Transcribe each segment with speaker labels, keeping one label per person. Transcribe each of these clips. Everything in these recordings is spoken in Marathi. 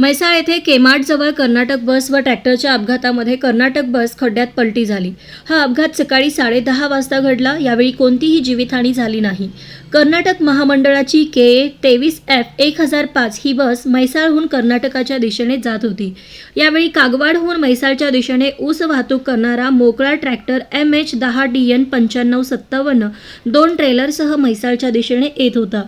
Speaker 1: म्हैसाळ येथे केमाटजवळ कर्नाटक बस व ट्रॅक्टरच्या अपघातामध्ये कर्नाटक बस खड्ड्यात पलटी झाली. हा अपघात सकाळी साडेदहा वाजता घडला. यावेळी कोणतीही जीवितहानी झाली नाही. कर्नाटक महामंडळाची के ए तेवीस एफ एक हजार पाच ही बस म्हैसाळहून कर्नाटकाच्या दिशेने जात होती. यावेळी कागवाडहून म्हैसाळच्या दिशेने ऊस वाहतूक करणारा मोकळा ट्रॅक्टर एम एच दहा डी एन पंच्याण्णव सत्तावन्न दोन ट्रेलरसह म्हैसाळच्या दिशेने येत होता.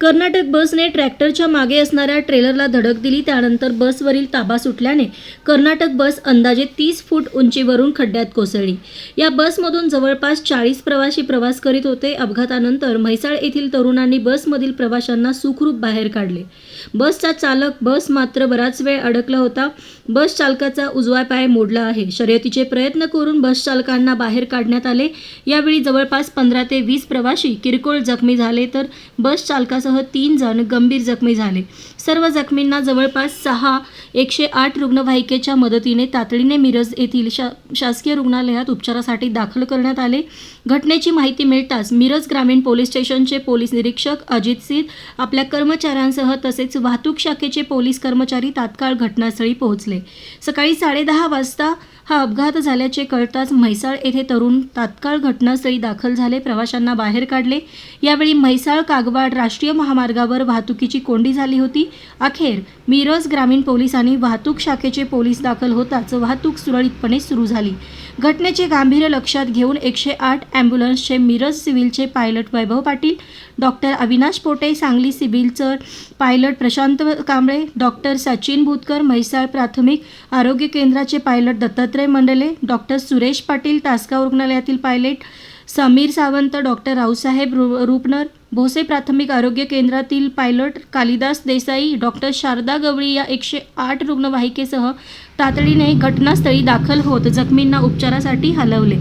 Speaker 1: कर्नाटक बसने ट्रॅक्टरच्या मागे असणाऱ्या ट्रेलरला धडक दिली. त्यानंतर बसवरील ताबा सुटल्याने कर्नाटक बस अंदाजे तीस फूट उंचीवरून खड्ड्यात कोसळली. या बसमधून जवळपास चाळीस प्रवासी प्रवास करीत होते. अपघातानंतर म्हैसाळ येथील तरुणांनी बसमधील प्रवाशांना सुखरूप बाहेर काढले. बसचा चालक बस मात्र बराच वेळ अडकला होता. बस चालकाचा उजवा पाय मोडला आहे. शर्यतीचे प्रयत्न करून बस चालकांना बाहेर काढण्यात आले. यावेळी जवळपास पंधरा ते वीस प्रवासी किरकोळ जखमी झाले. तर बस चालकासह तीन जण गंभीर जखमी झाले. सर्व जखमींना जवळपास सहा एकशे आठ रुग्णवाहिकेच्या मदतीने तातडीने मिरज येथील शा शासकीय रुग्णालयात उपचारासाठी दाखल करण्यात आले. घटनेची माहिती मिळताच मिरज ग्रामीण पोलीस स्टेशनचे पोलीस निरीक्षक अजित सिर आपल्या कर्मचाऱ्यांसह तसेच वाहतूक शाखेचे पोलीस कर्मचारी तात्काळ घटनास्थळी पोहोचले. सकाळी साडेदहा वाजता हा अपघात झाल्याचे कळताच म्हैसाळ येथे तरुण तात्काळ घटनास्थळी दाखल झाले प्रवाशांना बाहेर काढले. यावेळी म्हैसाळ कागवाड राष्ट्रीय महामार्गावर वाहतुकीची कोंडी झाली होती. अखेर मिरज ग्रामीण पोलिसांनी वाहतूक शाखेचे पोलीस दाखल होताच वाहतूक सुरळीतपणे सुरू झाली. घटनेचे गांभीर्य लक्षात घेऊन एकशे आठ ॲम्ब्युलन्सचे मिरज सिव्हिलचे पायलट वैभव पाटील डॉक्टर अविनाश पोटे सांगली सिव्हिलचं पायलट प्रशांत कांबळे डॉक्टर सचिन भूतकर म्हैसाळ प्राथमिक आरोग्य केंद्राचे पायलट दत्तात्रय मंडले डॉक्टर सुरेश पाटील तासगाव रुग्णालयातील पायलट समीर सावंत डॉक्टर रावसाहेब रु रूपनर भोसे प्राथमिक आरोग्य केंद्रातील पायलट कालिदास देसाई डॉक्टर शारदा गवळी या एकशे आठ रुग्णवाहिकेसह तातडीने घटनास्थळी दाखल होत जखमींना उपचारासाठी हलवले.